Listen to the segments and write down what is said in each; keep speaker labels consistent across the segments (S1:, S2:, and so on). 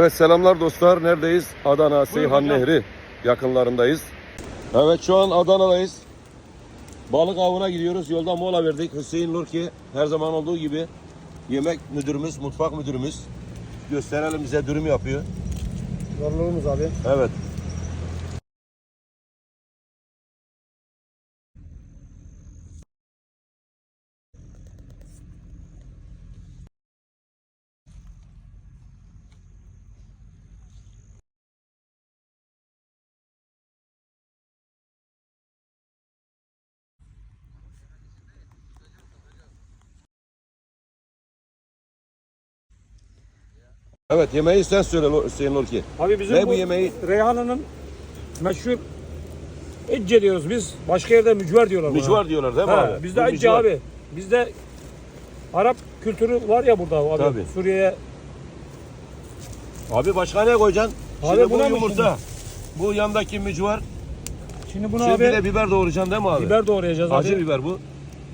S1: Evet selamlar dostlar. Neredeyiz? Adana Seyhan
S2: hocam.
S1: Nehri yakınlarındayız. Evet şu an Adana'dayız. Balık avına gidiyoruz. Yolda mola verdik. Hüseyin Lurki her zaman olduğu gibi yemek müdürümüz, mutfak müdürümüz. Gösterelim bize dürüm yapıyor.
S2: Zorluğumuz abi.
S1: Evet. Evet yemeği sen söyle Hüseyin Lurki.
S2: Abi bizim
S1: Ne bu yemeği?
S2: Reyhanlı'nın meşhur ecce diyoruz biz. Başka yerde mücver diyorlar buna.
S1: Mücvar diyorlar değil mi
S2: Ha,
S1: abi?
S2: bizde
S1: Bu mücvar.
S2: abi. Bizde Arap kültürü var ya burada abi.
S1: Tabii.
S2: Suriye'ye
S1: Abi başka ne koyacaksın?
S2: Abi
S1: Şimdi bu yumurta. Bu yandaki mücvar.
S2: şimdi bunu
S1: Şimdi
S2: abi
S1: de biber doğrayacaksın değil mi abi?
S2: biber doğrayacağız abi.
S1: Acı biber bu.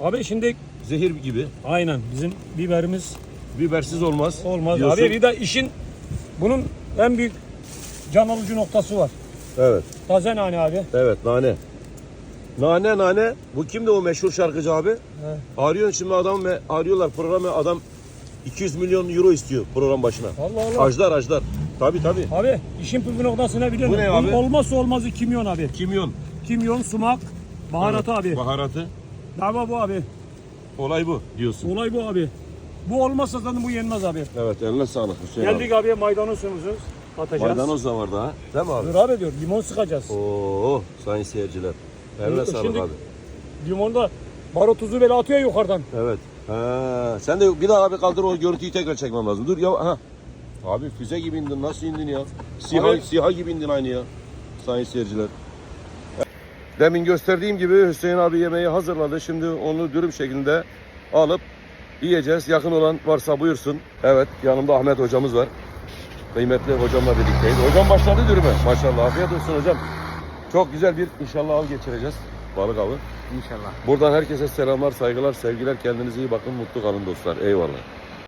S2: Abi şimdi
S1: Zehir gibi.
S2: aynen bizim biberimiz
S1: Bibersiz olmaz.
S2: olmaz.
S1: diyorsun.
S2: Abi bir de işin bunun en büyük can alıcı noktası var.
S1: Evet.
S2: Taze nane abi.
S1: Evet nane. Nane nane. Bu kimdi o meşhur şarkıcı abi?
S2: He.
S1: Arıyorsun şimdi adam ve arıyorlar programı adam 200 milyon euro istiyor program başına.
S2: Allah Allah.
S1: Ajdar ajdar. Tabi tabi.
S2: Abi işin püf noktası ne biliyor
S1: Bu
S2: musun?
S1: ne abi?
S2: Olmazsa olmazı kimyon abi.
S1: Kimyon.
S2: Kimyon, sumak, baharatı abi.
S1: Baharatı.
S2: Dava bu abi.
S1: Olay bu diyorsun.
S2: Olay bu abi. Bu olmazsa zaten bu yenmez abi.
S1: Evet eline sağlık Hüseyin
S2: Geldik abiye maydanozumuzu
S1: abi.
S2: atacağız.
S1: Maydanoz da var daha. Değil mi abi?
S2: Dur abi diyor limon sıkacağız.
S1: Oo sayın seyirciler. Eline
S2: Dur,
S1: sağlık
S2: şimdi-
S1: abi.
S2: Limonda baro tuzu böyle atıyor yukarıdan.
S1: Evet. Ha, sen de bir daha abi kaldır o görüntüyü tekrar çekmem lazım. Dur ya. Ha. Abi füze gibi indin. Nasıl indin ya? Siha,
S2: Abi-
S1: siha gibi indin aynı ya. Sayın seyirciler. Demin gösterdiğim gibi Hüseyin abi yemeği hazırladı. Şimdi onu dürüm şeklinde alıp yiyeceğiz. Yakın olan varsa buyursun. Evet yanımda Ahmet hocamız var. Kıymetli hocamla birlikteyiz. Hocam başladı dürüme. Maşallah. Afiyet olsun hocam. Çok güzel bir inşallah av geçireceğiz. Balık avı.
S2: İnşallah.
S1: Buradan herkese selamlar, saygılar, sevgiler. Kendinize iyi bakın, mutlu kalın dostlar. Eyvallah.